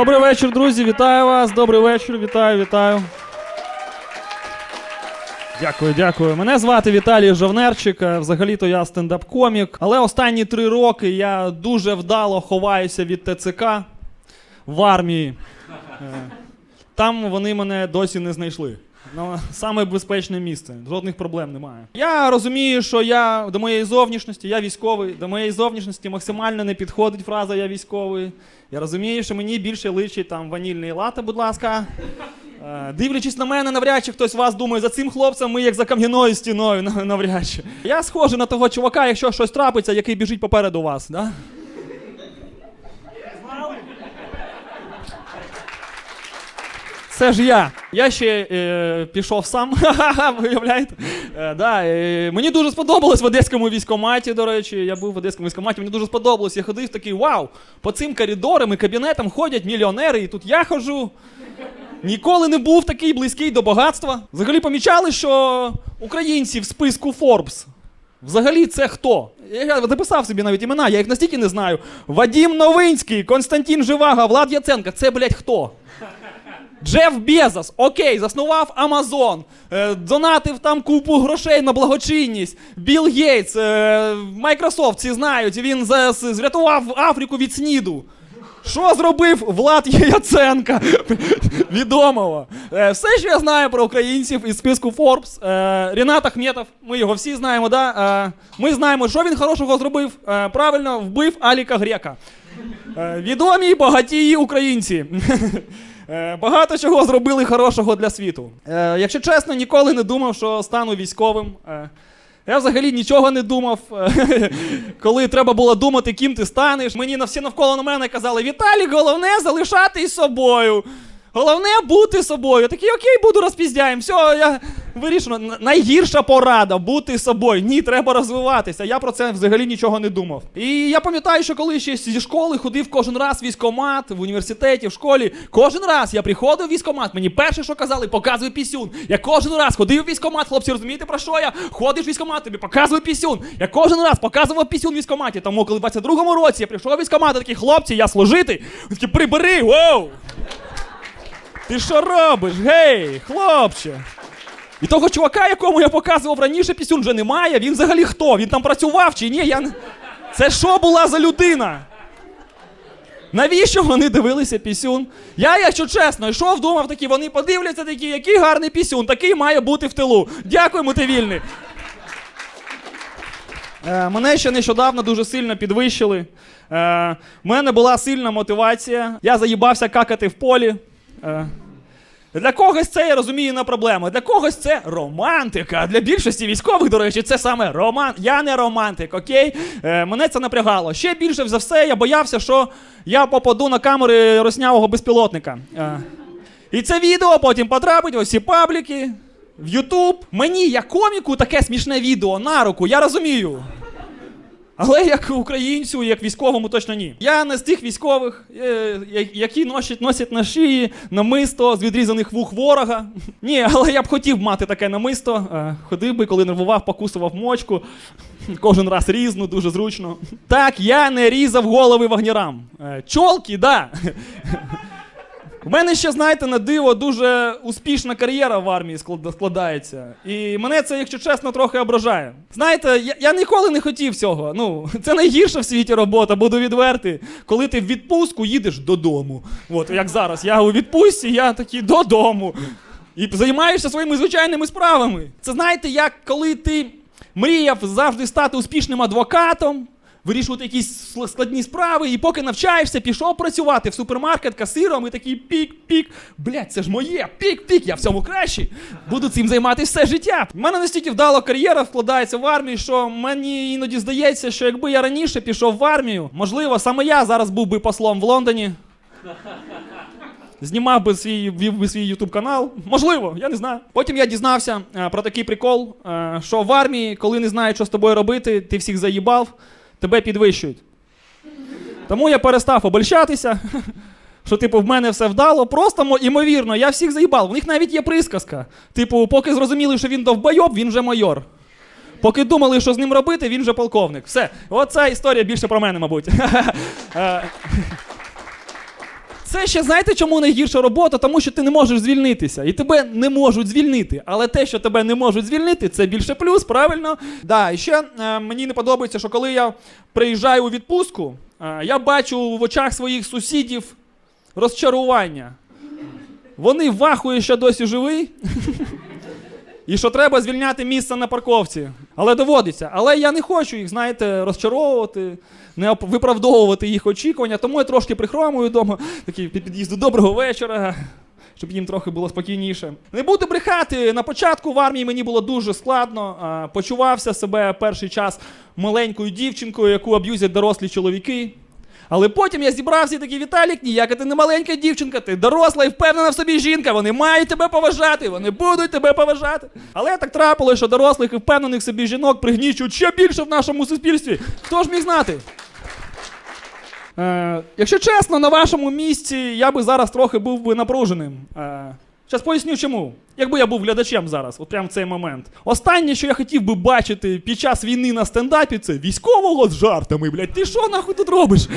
Добрий вечір, друзі. Вітаю вас. Добрий вечір. Вітаю, вітаю. Дякую, дякую. Мене звати Віталій Жовнерчик. е, Взагалі-то я стендап-комік. Але останні три роки я дуже вдало ховаюся від ТЦК в армії. Е, Там вони мене досі не знайшли. Ну, саме безпечне місце, жодних проблем немає. Я розумію, що я до моєї зовнішності, я військовий, до моєї зовнішності максимально не підходить фраза я військовий. Я розумію, що мені більше личить там ванільний лати, будь ласка. Е, Дивлячись на мене, навряд чи хтось вас думає, за цим хлопцем ми як за кам'яною стіною, нав- навряд чи. Я схожий на того чувака, якщо щось трапиться, який біжить попереду вас. Да? Це ж я. Я ще е, пішов сам. Ха-ха-ха, Виявляєте? Е, да, е, мені дуже сподобалось в одеському військкоматі, до речі. Я був в одеському військкоматі, мені дуже сподобалось. Я ходив такий, вау, по цим коридорам і кабінетам ходять мільйонери, і тут я ходжу. Ніколи не був такий близький до багатства. Взагалі помічали, що українці в списку Forbes. Взагалі, це хто? Я записав собі навіть імена, я їх настільки не знаю. Вадім Новинський, Константин Живага, Влад Яценко. Це, блядь, хто? Джеф Безос, окей, заснував Амазон, е, донатив там купу грошей на благочинність. Білл Гейтс, е, Microsoft, всі знають, він за, з- зрятував Африку від сніду. Що зробив Влад Яценка? Відомого. Е, все, що я знаю про українців із списку Forbes. Е, Рінат Ахметов, ми його всі знаємо, да? Е, ми знаємо, що він хорошого зробив. Е, правильно, вбив Аліка Грека. Е, Відомі багатії українці. Е, Багато чого зробили хорошого для світу. Е, Якщо чесно, ніколи не думав, що стану військовим. Е, Я взагалі нічого не думав. Коли треба було думати, ким ти станеш. Мені на всі навколо на мене казали: Віталій, головне залишатись собою. Головне бути собою. Я такий, окей, буду розпіздяєм. Все, я вирішено. Найгірша порада бути собою. Ні, треба розвиватися. Я про це взагалі нічого не думав. І я пам'ятаю, що коли ще зі школи ходив кожен раз в військкомат, в університеті, в школі. Кожен раз я приходив в військкомат. Мені перше, що казали, показуй пісюн. Я кожен раз ходив в військкомат, хлопці, розумієте про що я? Ходиш в військкомат, тобі показуй пісюн. Я кожен раз показував пісюн в військкоматі. Тому коли в 22-му році я прийшов в військкомат, я такий хлопці, я служити. Такі, прибери, воу! Ти що робиш? Гей, хлопче? І того чувака, якому я показував раніше, пісюн вже немає. Він взагалі хто? Він там працював чи ні? Я... Це що була за людина? Навіщо вони дивилися пісюн? Я, якщо чесно, йшов, думав такі, вони подивляться такі, який гарний пісюн, такий має бути в тилу. Дякуємо, ти вільний. Е, мене ще нещодавно дуже сильно підвищили. Е, мене була сильна мотивація. Я заїбався какати в полі. Е, для когось це я розумію не проблема. Для когось це романтика. Для більшості військових, до речі, це саме роман. Я не романтик, окей? Е, мене це напрягало. Ще більше за все я боявся, що я попаду на камери роснявого безпілотника. Е, і це відео потім потрапить в усі пабліки, в Ютуб. Мені, як коміку, таке смішне відео на руку, я розумію. Але як українцю, як військовому, точно ні. Я не з тих військових, е, які носять, носять на шиї намисто з відрізаних вух ворога. Ні, але я б хотів мати таке намисто. Е, Ходив би, коли нервував, покусував мочку. Кожен раз різну, дуже зручно. Так, я не різав голови вагнірам. Е, Чолки, да. У мене ще, знаєте, на диво дуже успішна кар'єра в армії склад- складається. І мене це, якщо чесно, трохи ображає. Знаєте, я, я ніколи не хотів цього. Ну, це найгірша в світі робота, буду відвертий. Коли ти в відпустку їдеш додому. От як зараз. Я у відпустці, я такий додому. І займаєшся своїми звичайними справами. Це знаєте, як коли ти мріяв завжди стати успішним адвокатом, вирішувати якісь складні справи, і поки навчаєшся, пішов працювати в супермаркет касиром і такий пік-пік. Блять, це ж моє, пік-пік, я в цьому кращий. Буду цим займатися все життя. У мене настільки вдало кар'єра вкладається в армію, що мені іноді здається, що якби я раніше пішов в армію, можливо, саме я зараз був би послом в Лондоні. Знімав би свій, вів би свій ютуб канал. Можливо, я не знаю. Потім я дізнався е, про такий прикол, е, що в армії, коли не знають, що з тобою робити, ти всіх заїбав, тебе підвищують. Тому я перестав обольщатися, що, типу, в мене все вдало. Просто мо- імовірно, я всіх заїбав. У них навіть є присказка. Типу, поки зрозуміли, що він довбойоб, він вже майор. Поки думали, що з ним робити, він вже полковник. Все. Оця історія більше про мене, мабуть. Це ще знаєте, чому найгірша робота? Тому що ти не можеш звільнитися, і тебе не можуть звільнити. Але те, що тебе не можуть звільнити, це більше плюс, правильно? Да, і ще е, мені не подобається, що коли я приїжджаю у відпустку, е, я бачу в очах своїх сусідів розчарування. Вони вахують, що досі живий. І що треба звільняти місце на парковці. Але доводиться. Але я не хочу їх, знаєте, розчаровувати, не виправдовувати їх очікування, тому я трошки прихромую вдома, такий під під'їзду доброго вечора. Щоб їм трохи було спокійніше. Не буду брехати. На початку в армії мені було дуже складно. Почувався себе перший час маленькою дівчинкою, яку аб'юзять дорослі чоловіки. Але потім я зібрався і такий Віталік, ніяка ти не маленька дівчинка, ти доросла і впевнена в собі жінка. Вони мають тебе поважати, вони будуть тебе поважати. Але так трапилося, що дорослих і впевнених собі жінок пригнічують ще більше в нашому суспільстві. Хто ж міг знати? Е, якщо чесно, на вашому місці я би зараз трохи був би напруженим. Е, Зараз поясню чому. Якби я був глядачем зараз, от прямо в цей момент. Останнє, що я хотів би бачити під час війни на стендапі, це військового з жартами, блядь. Ти що нахуй тут робиш?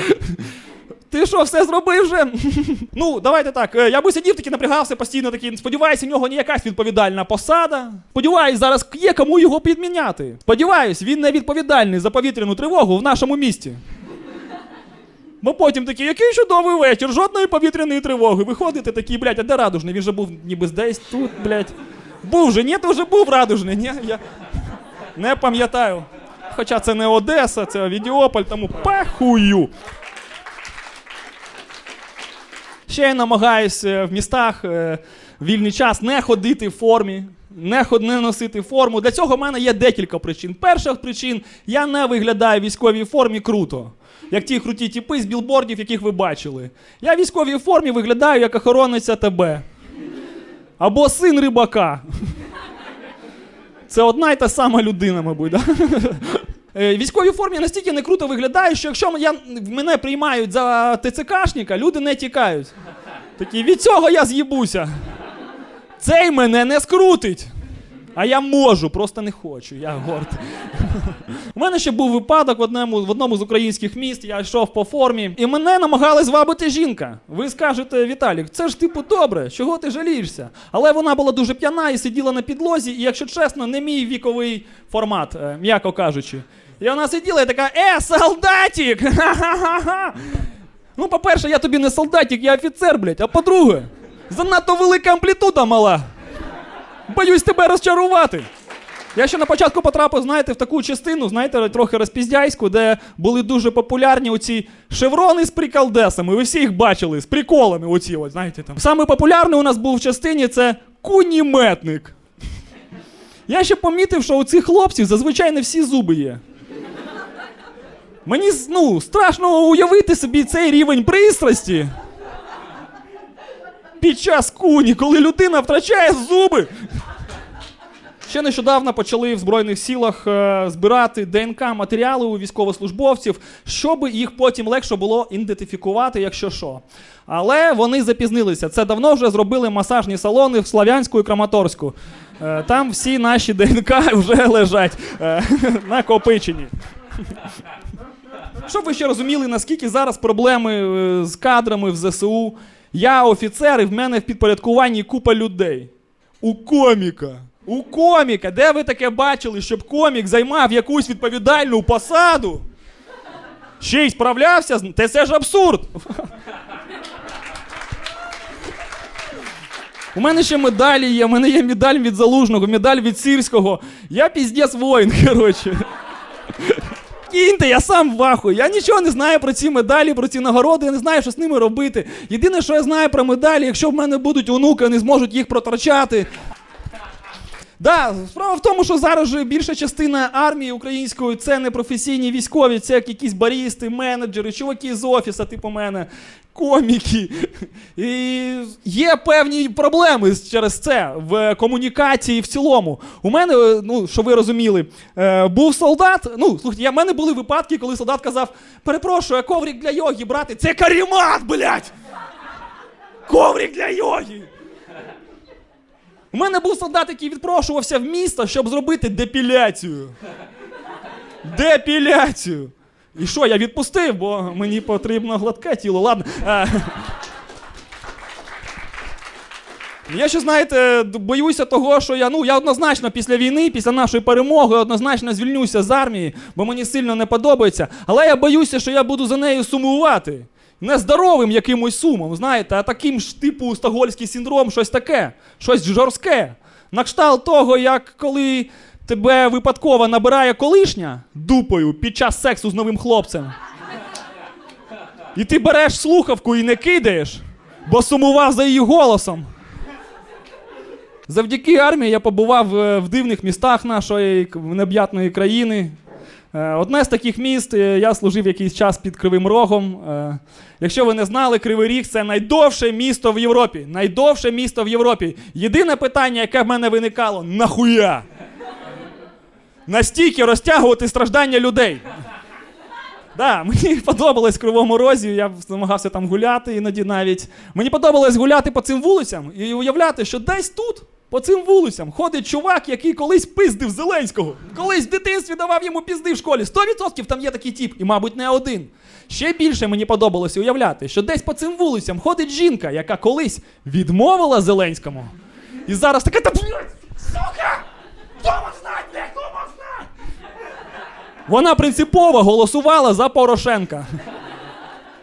Ти що, все зробив вже? ну, давайте так. е, Я би сидів такий, напрягався постійно такий. Сподіваюся, в нього не якась відповідальна посада. Сподіваюсь, зараз є кому його підміняти. Сподіваюсь, він не відповідальний за повітряну тривогу в нашому місті. Бо потім такий, який чудовий вечір, жодної повітряної тривоги. Виходите такий, блядь, а де радужний? Він же був ніби десь тут, блядь. Був же, ні, то вже був радужний, ні, я не пам'ятаю. Хоча це не Одеса, це Авідіополь, тому пахую. Ще я намагаюся е, в містах е, вільний час не ходити в формі, не, не носити форму. Для цього в мене є декілька причин. Перша причин я не виглядаю в військовій формі круто. Як ті круті тіпи з білбордів, яких ви бачили. Я в військовій формі виглядаю як охоронець АТБ. Або син рибака. Це одна й та сама людина, мабуть. Да? Е, військовій формі настільки не круто виглядає, що якщо я, мене приймають за ТЦКшника, люди не тікають. Такі, від цього я з'їбуся. Цей мене не скрутить. А я можу, просто не хочу. Я гордий. У мене ще був випадок в одному, в одному з українських міст. Я йшов по формі, і мене намагалась звабити жінка. Ви скажете, Віталік, це ж типу добре, чого ти жалієшся? Але вона була дуже п'яна і сиділа на підлозі, і, якщо чесно, не мій віковий формат, е, м'яко кажучи. І вона сиділа і така: Е, солдатик! Ха-ха-ха-ха! Ну, по-перше, я тобі не солдатик, я офіцер, блядь. А по-друге, занадто велика амплітуда мала. Боюсь тебе розчарувати. Я ще на початку потрапив, знаєте, в таку частину, знаєте, трохи розпіздяйську, де були дуже популярні оці шеврони з приколдесами. Ви всі їх бачили, з приколами оці, от, знаєте там. Саме популярний у нас був в частині це куніметник. Я ще помітив, що у цих хлопців зазвичай не всі зуби є. Мені ну, страшно уявити собі цей рівень пристрасті. Під час куні, коли людина втрачає зуби. Ще нещодавно почали в Збройних силах е, збирати ДНК матеріали у військовослужбовців, щоб їх потім легше було ідентифікувати, якщо що. Але вони запізнилися. Це давно вже зробили масажні салони в Слав'янську і Краматорську. Е, там всі наші ДНК вже лежать е, накопичені. Щоб ви ще розуміли, наскільки зараз проблеми з кадрами в ЗСУ. Я офіцер, і в мене в підпорядкуванні купа людей. У коміка. У коміка. Де ви таке бачили, щоб комік займав якусь відповідальну посаду? Ще й справлявся з. Та це ж абсурд. У мене ще медалі є, у мене є медаль від Залужного, медаль від Сірського. Я піздець воїн, коротше. Кіньте, я сам в ахуї. Я нічого не знаю про ці медалі, про ці нагороди, я не знаю, що з ними робити. Єдине, що я знаю про медалі, якщо в мене будуть онуки, вони зможуть їх проторчати. Да, справа в тому, що зараз же більша частина армії української це не професійні військові, це як якісь барісти, менеджери, чуваки з офіса, типу мене, коміки. І є певні проблеми через це в комунікації в цілому. У мене, е, ну, що ви розуміли, е, був солдат. Ну, слухайте, в мене були випадки, коли солдат казав: перепрошую, а коврик для йоги брати, це карімат, блядь! Коврик для йоги! У мене був солдат, який відпрошувався в місто, щоб зробити депіляцію. Депіляцію. І що, я відпустив, бо мені потрібно гладке тіло. Ладно. Е, Я ще, знаєте, боюся того, що я, ну, я однозначно після війни, після нашої перемоги, однозначно звільнюся з армії, бо мені сильно не подобається. Але я боюся, що я буду за нею сумувати. Не здоровим якимось сумом, знаєте, а таким ж типу стокгольський синдром, щось таке, щось жорстке. На кшталт того, як коли тебе випадково набирає колишня дупою під час сексу з новим хлопцем. І ти береш слухавку і не кидаєш, бо сумував за її голосом. Завдяки армії я побував е, в дивних містах нашої необ'ятної країни. Е, Одне з таких міст, е, я служив якийсь час під Кривим Рогом. Е, Якщо ви не знали, Кривий Ріг це найдовше місто в Європі. Найдовше місто в Європі. Єдине питання, яке в мене виникало: нахуя? Настільки розтягувати страждання людей. Да, мені подобалось в Кривому Розі, я намагався там гуляти іноді навіть. Мені подобалось гуляти по цим вулицям і уявляти, що десь тут, по цим вулицям, ходить чувак, який колись пиздив Зеленського. Колись в дитинстві давав йому пізди в школі. 100% там є такий тіп, і, мабуть, не один. Ще більше мені подобалося уявляти, що десь по цим вулицям ходить жінка, яка колись відмовила Зеленському. І зараз така та блядь, сука! Хто мог знати, блядь, хто? Вона принципово голосувала за Порошенка.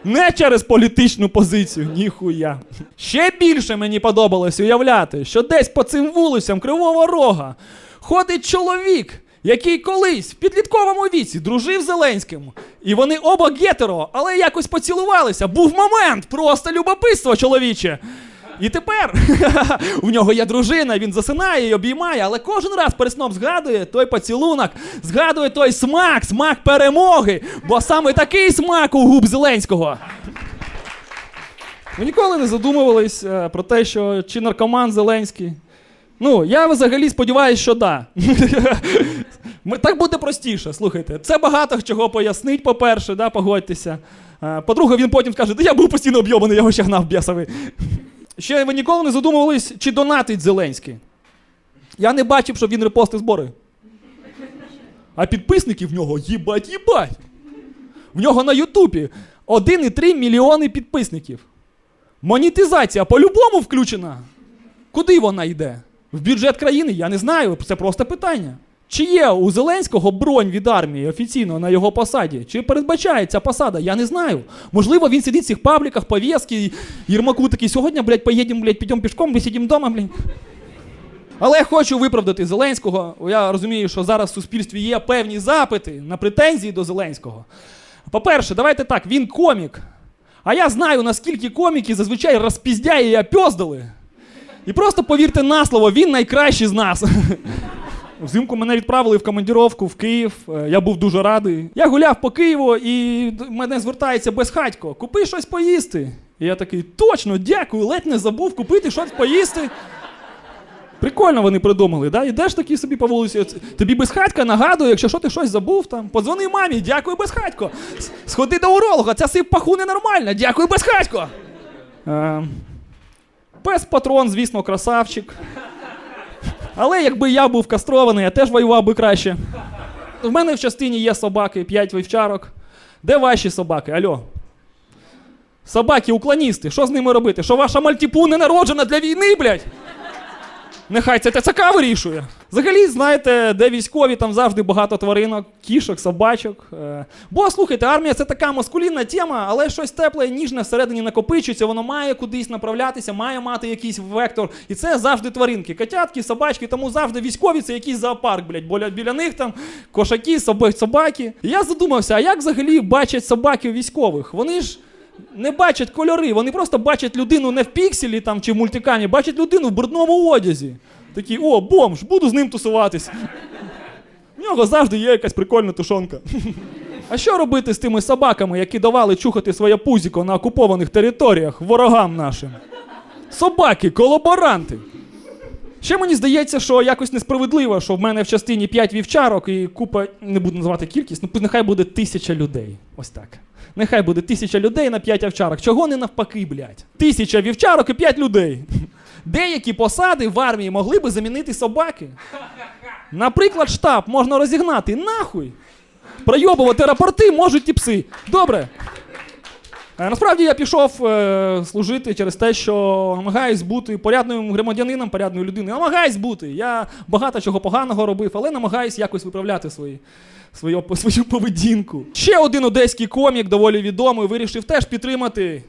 Не через політичну позицію, ніхуя. Ще більше мені подобалось уявляти, що десь по цим вулицям Кривого Рога ходить чоловік, який колись в підлітковому віці дружив з Зеленським. І вони оба гетеро, але якось поцілувалися. Був момент, просто любопитство чоловіче. І тепер у нього є дружина, він засинає і обіймає, але кожен раз перед сном згадує той поцілунок, згадує той смак, смак перемоги, бо саме такий смак у губ Зеленського. Ви ніколи не задумувались е, про те, що чи наркоман Зеленський. Ну, я взагалі сподіваюся, що да. Ми- Так буде простіше, слухайте. Це багато чого пояснить, по-перше, да, погодьтеся. Е, По-друге, він потім скаже, да я був постійно об'єбаний, я його ще гнав бісовий. Ще ви ніколи не задумувались, чи донатить Зеленський. Я не бачив, щоб він репостив збори. А підписників в нього їбать, їбать. В нього на Ютубі 1,3 мільйони підписників. Монетизація по-любому включена. Куди вона йде? В бюджет країни? Я не знаю. Це просто питання. Чи є у Зеленського бронь від армії офіційно на його посаді? Чи передбачає ця посада? Я не знаю. Можливо, він сидить в цих пабліках, пов'язки, Єрмаку такий, сьогодні, блядь, поїдемо, блядь, підемо пішком, ми сидимо вдома, блядь. Але я хочу виправдати Зеленського. Я розумію, що зараз в суспільстві є певні запити на претензії до Зеленського. По-перше, давайте так, він комік. А я знаю, наскільки коміки зазвичай розпіздяє і опьоздали. І просто повірте на слово, він найкращий з нас. Взимку мене відправили в командіровку в Київ. Е, Я був дуже радий. Я гуляв по Києву і мене звертається безхатько. Купи щось поїсти. І я такий, точно, дякую, ледь не забув купити щось поїсти. Прикольно вони придумали, да? Ідеш такий собі по вулиці. Тобі безхатька нагадує, якщо що ти щось забув, там, подзвони мамі, дякую, безхатько. Сходи до уролога, ця сип паху ненормальна, дякую, безхатько. Е, пес патрон, звісно, красавчик. Але якби я був кастрований, я теж воював би краще. В мене в частині є собаки, п'ять вівчарок. Де ваші собаки? Альо? Собаки, уклоністи, що з ними робити? Що ваша мальтіпу не народжена для війни, блядь? Нехай це ТЦК вирішує. Взагалі, знаєте, де військові, там завжди багато тваринок, кішок, собачок. Е, Бо слухайте, армія це така маскулінна тема, але щось тепле, ніжне всередині накопичується, воно має кудись направлятися, має мати якийсь вектор. І це завжди тваринки. Котятки, собачки, тому завжди військові це якийсь зоопарк, блядь. Бо біля них там кошаки, собак- собаки. Я задумався, а як взагалі бачать собаки військових? Вони ж. Не бачать кольори, вони просто бачать людину не в пікселі там чи в мультикамі, бачать людину в брудному одязі. Такі, о, бомж, буду з ним тусуватись. В нього завжди є якась прикольна тушонка. А що робити з тими собаками, які давали чухати своє пузіко на окупованих територіях ворогам нашим? Собаки, колаборанти. Ще мені здається, що якось несправедливо, що в мене в частині 5 вівчарок і купа, не буду називати кількість, ну нехай буде тисяча людей. Ось так. Нехай буде тисяча людей на 5 вівчарок. Чого не навпаки, блядь? Тисяча вівчарок і 5 людей. Деякі посади в армії могли би замінити собаки. Наприклад, штаб можна розігнати. Нахуй. Пройобувати рапорти можуть і пси. Добре. Е, Насправді я пішов е, служити через те, що намагаюсь бути порядним громадянином, порядною людиною. Намагаюсь бути. Я багато чого поганого робив, але намагаюсь якось виправляти свої, свою, свою поведінку. Ще один одеський комік, доволі відомий, вирішив теж підтримати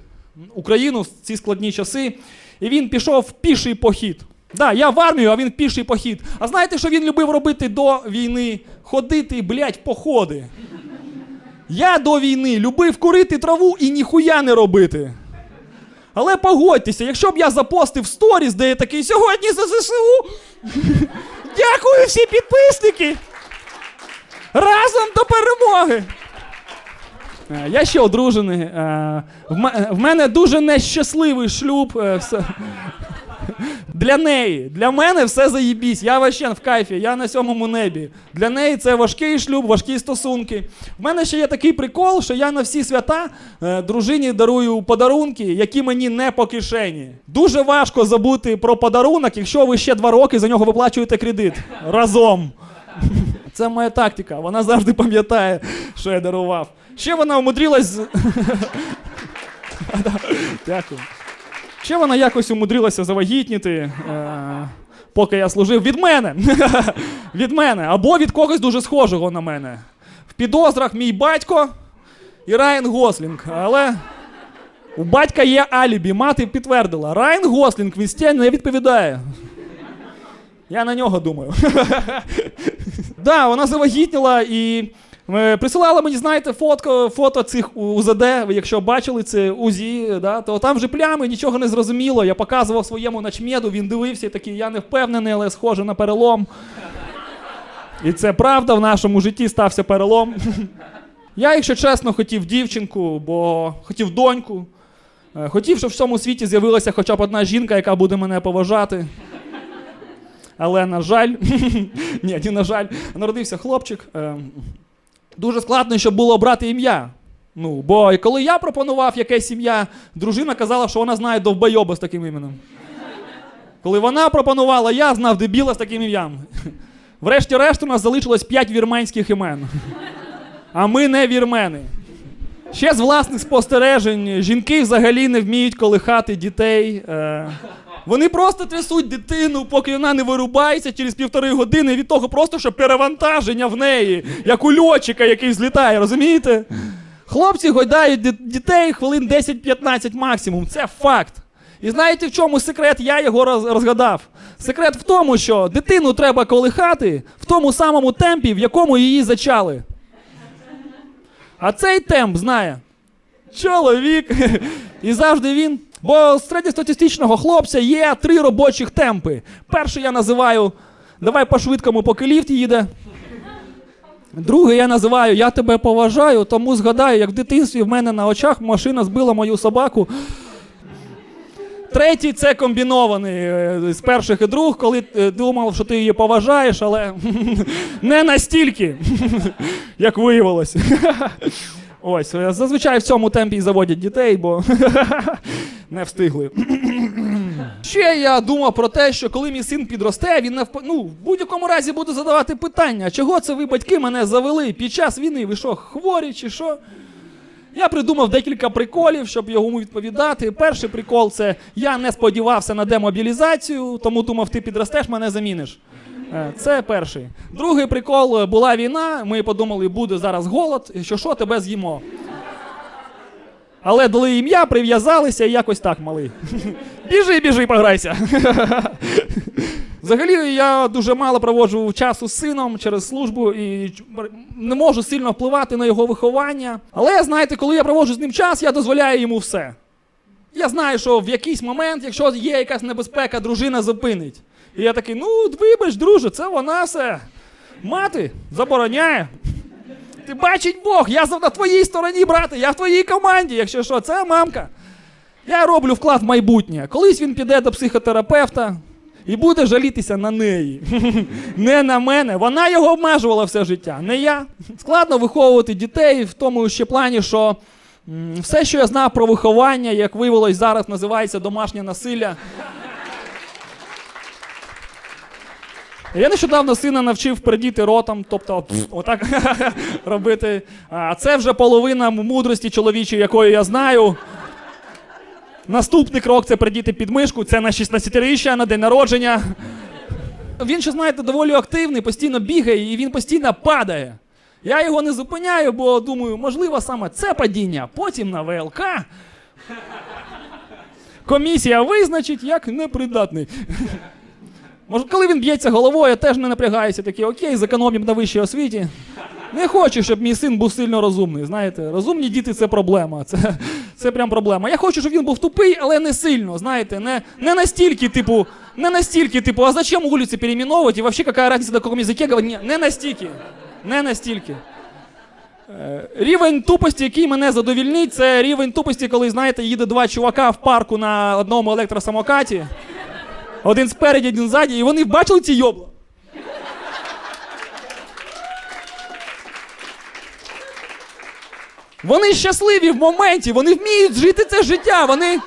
Україну в ці складні часи. І він пішов в піший похід. Да, я в армію, а він піший похід. А знаєте, що він любив робити до війни? Ходити, блядь, в походи. Я до війни любив курити траву і ніхуя не робити. Але погодьтеся, якщо б я запостив сторіс, де я такий сьогодні за ЗСУ. Дякую всі підписники! Разом до перемоги! Е, Я ще одружений. е, В мене дуже нещасливий шлюб. е. Для неї. Для мене все заєбісь. Я вообще в кайфі, я на сьомому небі. Для неї це важкий шлюб, важкі стосунки. В мене ще є такий прикол, що я на всі свята дружині дарую подарунки, які мені не по кишені. Дуже важко забути про подарунок, якщо ви ще два роки за нього виплачуєте кредит разом. Це моя тактика. Вона завжди пам'ятає, що я дарував. Ще вона умудрилась. Дякую. Ще вона якось умудрилася завагітніти, е, поки я служив від мене. від мене. Або від когось дуже схожого на мене. В підозрах мій батько і Райан Гослінг. Але у батька є алібі, мати підтвердила. Райан Гослінг в інсті не відповідає. Я на нього думаю. да, вона завагітніла і е, присилала мені, знаєте, фотко, фото цих УЗД. Ви якщо бачили це УЗІ, да, то там вже плями, нічого не зрозуміло. Я показував своєму начмеду, він дивився і такий, я не впевнений, але схоже на перелом. І це правда, в нашому житті стався перелом. Я, якщо чесно, хотів дівчинку, бо хотів доньку. Е, Хотів, щоб в цьому світі з'явилася хоча б одна жінка, яка буде мене поважати. Але, на жаль, ні, не на жаль, народився хлопчик. Е, Дуже складно, щоб було обрати ім'я. Ну, бо коли я пропонував якесь ім'я, дружина казала, що вона знає довбойоба з таким іменем. Коли вона пропонувала, я знав дебіла з таким ім'ям. Врешті-решт, у нас залишилось 5 вірменських імен. А ми не вірмени. Ще з власних спостережень, жінки взагалі не вміють колихати дітей. Е, вони просто трясуть дитину, поки вона не вирубається через півтори години від того, просто що перевантаження в неї, як у льотчика, який злітає, розумієте? Хлопці гойдають дітей хвилин 10-15 максимум. Це факт. І знаєте, в чому секрет? Я його розгадав. Секрет в тому, що дитину треба колихати в тому самому темпі, в якому її зачали. А цей темп знає чоловік. І завжди він. Бо середньостатистичного хлопця є три робочих темпи. Перший я називаю давай по-швидкому, поки ліфт їде. Другий я називаю Я тебе поважаю, тому згадаю, як в дитинстві в мене на очах машина збила мою собаку. Третій це комбінований е, з перших і друг, коли е, думав, що ти її поважаєш, але не настільки, як виявилось. Ось, е, зазвичай в цьому темпі і заводять дітей, бо не встигли. Ще я думав про те, що коли мій син підросте, він навп... ну, в будь-якому разі буде задавати питання, чого це ви, батьки, мене завели під час війни? Ви що, хворі чи що? Я придумав декілька приколів, щоб йому відповідати. Перший прикол це я не сподівався на демобілізацію, тому думав, ти підростеш, мене заміниш. Е, Це перший. Другий прикол е, була війна. Ми подумали, буде зараз голод, що що тебе з'їмо. Але дали ім'я, прив'язалися і якось так малий. Біжи, біжи, пограйся. Взагалі я дуже мало проводжу часу з сином через службу і не можу сильно впливати на його виховання. Але знаєте, коли я проводжу з ним час, я дозволяю йому все. Я знаю, що в якийсь момент, якщо є якась небезпека, дружина зупинить. І я такий, ну вибач, друже, це вона все. Мати забороняє. Ти бачить Бог, я на твоїй стороні, брате, я в твоїй команді, якщо що, це мамка. Я роблю вклад в майбутнє. Колись він піде до психотерапевта і буде жалітися на неї. Не на мене. Вона його обмежувала все життя, не я. Складно виховувати дітей в тому ще плані, що все, що я знав про виховання, як виявилось, зараз називається домашнє насилля. Я нещодавно сина навчив передіти ротом, тобто пф, отак робити. А це вже половина мудрості чоловічої, якої я знаю. Наступний крок це придіти підмишку, це на 16-річчя, на день народження. Він ще, знаєте, доволі активний, постійно бігає і він постійно падає. Я його не зупиняю, бо думаю, можливо, саме це падіння. Потім на ВЛК комісія визначить як непридатний. Може, коли він б'ється головою, я теж не напрягаюся, такий окей, зекономім на вищій освіті. Не хочу, щоб мій син був сильно розумний. Знаєте, розумні діти це проблема. Це, це прям проблема. Я хочу, щоб він був тупий, але не сильно. Знаєте, не, не настільки, типу, не настільки, типу, а зачем вулиці переименовувати? І вообще, яка разниця, на якому язикі? Ні, не настільки. Не настільки. Е, Рівень тупості, який мене задовільнить, це рівень тупості, коли, знаєте, їде два чувака в парку на одному електросамокаті. Один спереді, один ззаді, і вони бачили ці йобла. Вони щасливі в моменті, вони вміють жити це життя. Вони.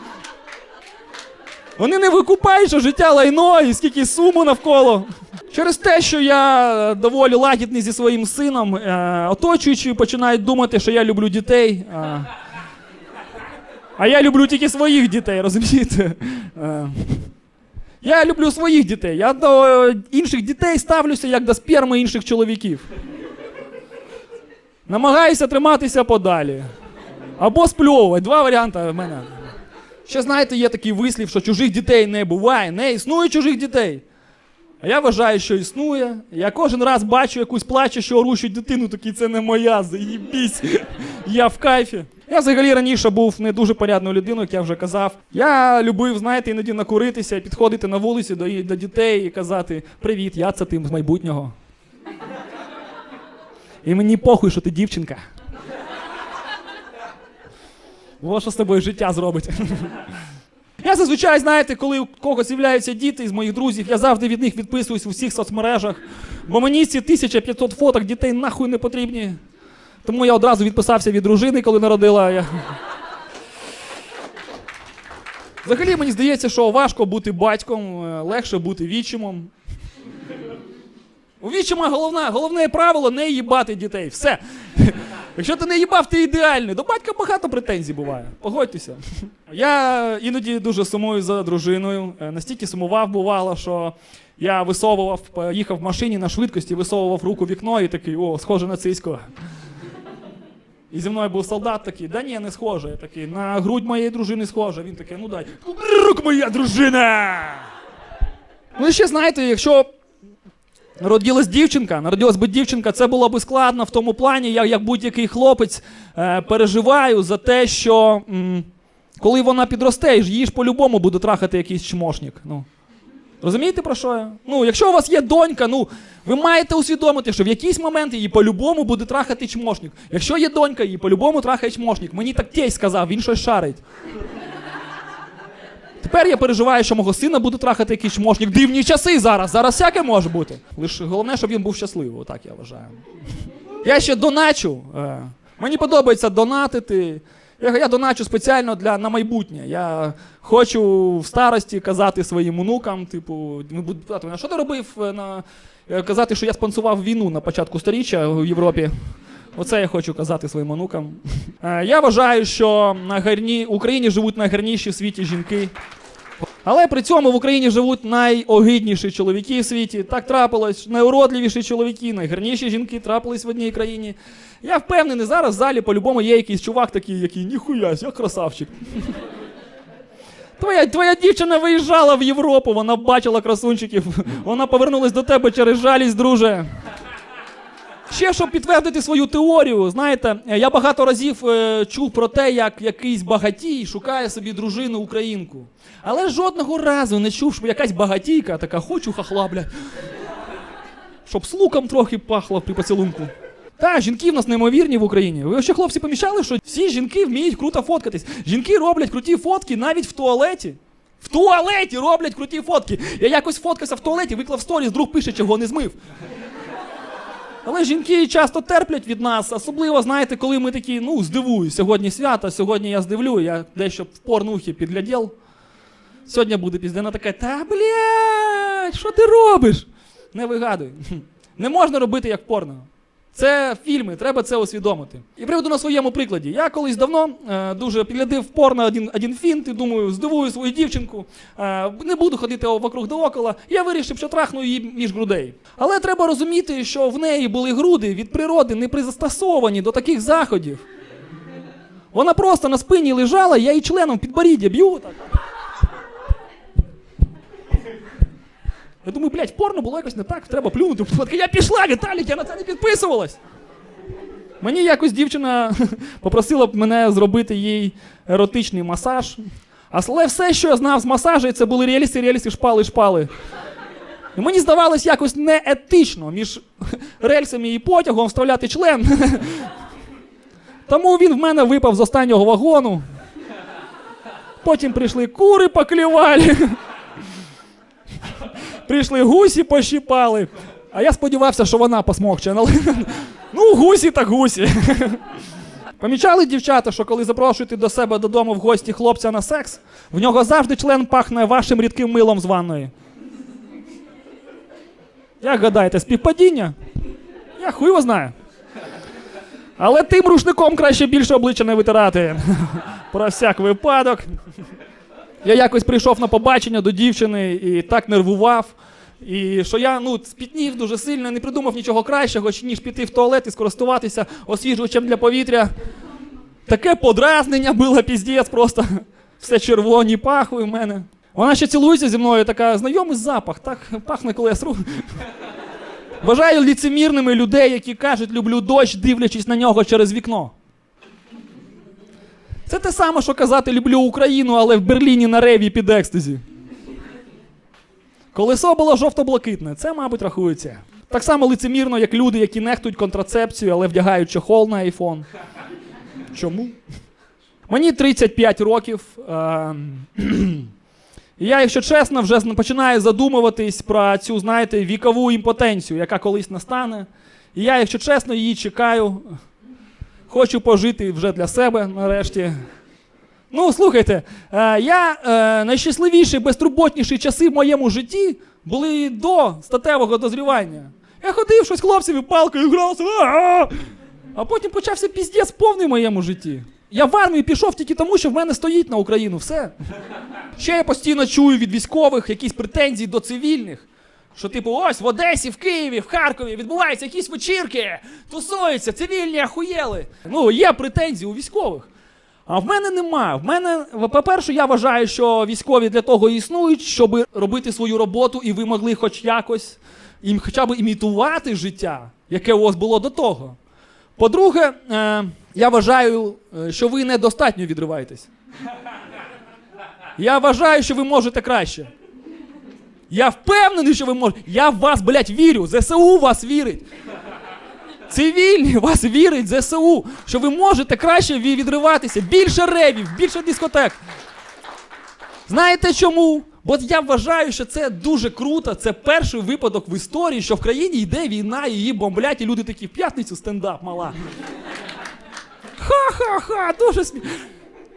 Вони не викупають, що життя лайно і скільки суму навколо. Через те, що я е, доволі лагідний зі своїм сином, е, оточуючі починають думати, що я люблю дітей. е, а я люблю тільки своїх дітей, розумієте? Я люблю своїх дітей. Я до е, інших дітей ставлюся як до сперми інших чоловіків. Намагаюся триматися подалі. Або спльовувати. Два варіанти в мене. Ще знаєте, є такий вислів, що чужих дітей не буває, не існує чужих дітей. А я вважаю, що існує. Я кожен раз бачу якусь плачущу, орущу дитину, такий це не моя, заїбісь. Я в кайфі. Я взагалі раніше був не дуже порядною людиною, як я вже казав. Я любив, знаєте, іноді накуритися, підходити на вулиці до, до дітей і казати: Привіт, я це тим з майбутнього. І мені похуй, що ти дівчинка. Во що з тобою життя зробить. Я зазвичай, знаєте, коли у когось з'являються діти з моїх друзів, я завжди від них відписуюсь у всіх соцмережах, бо мені ці 1500 фоток дітей нахуй не потрібні. Тому я одразу відписався від дружини, коли народила. Я... Взагалі мені здається, що важко бути батьком, е, легше бути відчимом. У відчима головне, головне правило не їбати дітей. Все. Якщо ти не їбав, ти ідеальний. До батька багато претензій буває. Погодьтеся. Я іноді дуже сумую за дружиною. Е, Настільки сумував, бувало, що я висовував, їхав в машині на швидкості, висовував руку в вікно і такий, о, схоже на цисько. І зі мною був солдат такий, да ні, не схоже. Я такий, на грудь моєї дружини схоже. Він такий, ну дай. Рук моя дружина! Ну і ще знаєте, якщо Народилась дівчинка, народилась би дівчинка, це було би складно в тому плані, я як будь-який хлопець е, переживаю за те, що м, коли вона підросте, її ж по-любому буде трахати якийсь чмошник. Ну. Розумієте про що я? Ну, якщо у вас є донька, ну ви маєте усвідомити, що в якийсь момент її по-любому буде трахати чмошник. Якщо є донька, її по-любому трахає чмошник. Мені так тєсь сказав, він щось шарить. Тепер я переживаю, що мого сина буде трахати якийсь чмошник. Дивні часи зараз. Зараз всяке може бути. Лише головне, щоб він був щасливий, отак я вважаю. Я ще доначу. е, Мені подобається донатити. Я, я доначу спеціально для на майбутнє. Я хочу в старості казати своїм онукам, типу, ми будуть питати, що ти робив е, на е, казати, що я спонсував війну на початку сторіччя в Європі. Оце я хочу казати своїм онукам. Е, Я вважаю, що на гарні... Україні живуть найгарніші в світі жінки. Але при цьому в Україні живуть найогидніші чоловіки в світі. Так трапилось, найуродливіші чоловіки, найгарніші жінки трапились в одній країні. Я впевнений, зараз в залі по-любому є якийсь чувак такий, який ніхуя, я красавчик. Твоя, твоя дівчина виїжджала в Європу, вона бачила красунчиків, вона повернулась до тебе через жалість, друже. Ще щоб підтвердити свою теорію, знаєте, е, я багато разів е, чув про те, як якийсь багатій шукає собі дружину українку. Але жодного разу не чув, щоб якась багатійка така хочу хахла, бля. Щоб з луком трохи пахло при поцілунку. Та, жінки в нас неймовірні в Україні. Ви ще хлопці помічали, що всі жінки вміють круто фоткатись. Жінки роблять круті фотки навіть в туалеті. В туалеті роблять круті фотки. Я якось фоткався в туалеті, виклав сторіс, друг пише, чого не змив. Але жінки часто терплять від нас, особливо, знаєте, коли ми такі, ну, здивую, сьогодні свято, сьогодні я здивлю, я дещо в порнухі підглядів. Сьогодні буде піздена така, та блядь, що ти робиш? Не вигадуй. Не можна робити як порно. Це фільми, треба це усвідомити. І приведу на своєму прикладі. Я колись давно е, дуже підглядив порно один, один фінт і думаю, здивую свою дівчинку, е, не буду ходити вокруг да около. Я вирішив, що трахну її між грудей. Але треба розуміти, що в неї були груди від природи не пристосовані до таких заходів. Вона просто на спині лежала, я її членом під боріддя б'ю. Так. Я думаю, блядь, порно було якось не так, треба плюнути. Я пішла, Віталік, я на це не підписувалась. Мені якось дівчина попросила б мене зробити їй еротичний масаж. Але все, що я знав з масажу, це були реалісти, реалісти, шпали, шпали. І мені здавалось якось неетично між рельсами і потягом вставляти член. Тому він в мене випав з останнього вагону. Потім прийшли кури поклювали. Прийшли гусі пощипали. А я сподівався, що вона посмокче. але- Ну, гусі так гусі. Помічали дівчата, що коли запрошуєте до себе додому в гості хлопця на секс, в нього завжди член пахне вашим рідким милом з ванної. Як гадаєте, співпадіння? Я хуй його знаю. Але тим рушником краще більше обличчя не витирати. Про всяк випадок. Я якось прийшов на побачення до дівчини і так нервував. І що я ну, спітнів дуже сильно, не придумав нічого кращого, ніж піти в туалет і скористуватися освіжувачем для повітря. Таке подразнення було піздець, просто все червоні пахви в мене. Вона ще цілується зі мною, така знайомий запах, так пахне, коли я сру. Вважаю ліцемірними людей, які кажуть, люблю дощ, дивлячись на нього через вікно. Це те саме, що казати люблю Україну, але в Берліні на реві під екстазі. Колесо було жовто-блакитне, це, мабуть, рахується. Так само лицемірно, як люди, які нехтують контрацепцію, але вдягають чохол на айфон. Чому? Мені 35 років. Е- я, якщо чесно, вже починаю задумуватись про цю, знаєте, вікову імпотенцію, яка колись настане. І я, якщо чесно, її чекаю. Хочу пожити вже для себе нарешті. Ну, слухайте, е, я е, найщасливіші, безтурботніші часи в моєму житті були до статевого дозрівання. Я ходив щось хлопців і палкою грався, а потім почався піздець повний в моєму житті. Я в армію пішов тільки тому, що в мене стоїть на Україну все. Ще я постійно чую від військових якісь претензії до цивільних. Що, типу, ось в Одесі, в Києві, в Харкові відбуваються якісь вечірки, тусуються, цивільні ахуєли. Ну, є претензії у військових. А в мене нема. В мене, по-перше, я вважаю, що військові для того існують, щоб робити свою роботу, і ви могли хоч якось їм хоча б імітувати життя, яке у вас було до того. По-друге, е, я вважаю, е, що ви недостатньо відриваєтесь. Я вважаю, що ви можете краще. Я впевнений, що ви можете. Я в вас, блядь, вірю. ЗСУ вас вірить. Цивільні вас вірить ЗСУ, що ви можете краще відриватися. Більше ревів, більше дискотек. Знаєте чому? Бо я вважаю, що це дуже круто. Це перший випадок в історії, що в країні йде війна, її бомблять, і люди такі в п'ятницю стендап мала. Ха-ха-ха, дуже смі...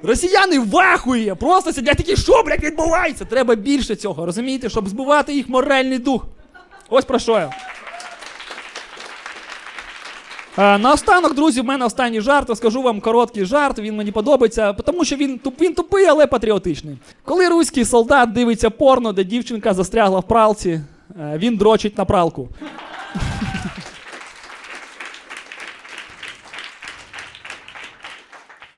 Росіяни вахує, просто сидять такі, що, блядь, відбувається? Треба більше цього, розумієте, щоб збивати їх моральний дух. Ось про що я. Е, Наостанок, друзі, в мене останній жарт. Скажу вам короткий жарт. Він мені подобається, тому що він він тупий, але патріотичний. Коли руський солдат дивиться порно, де дівчинка застрягла в пралці, е, він дрочить на пралку.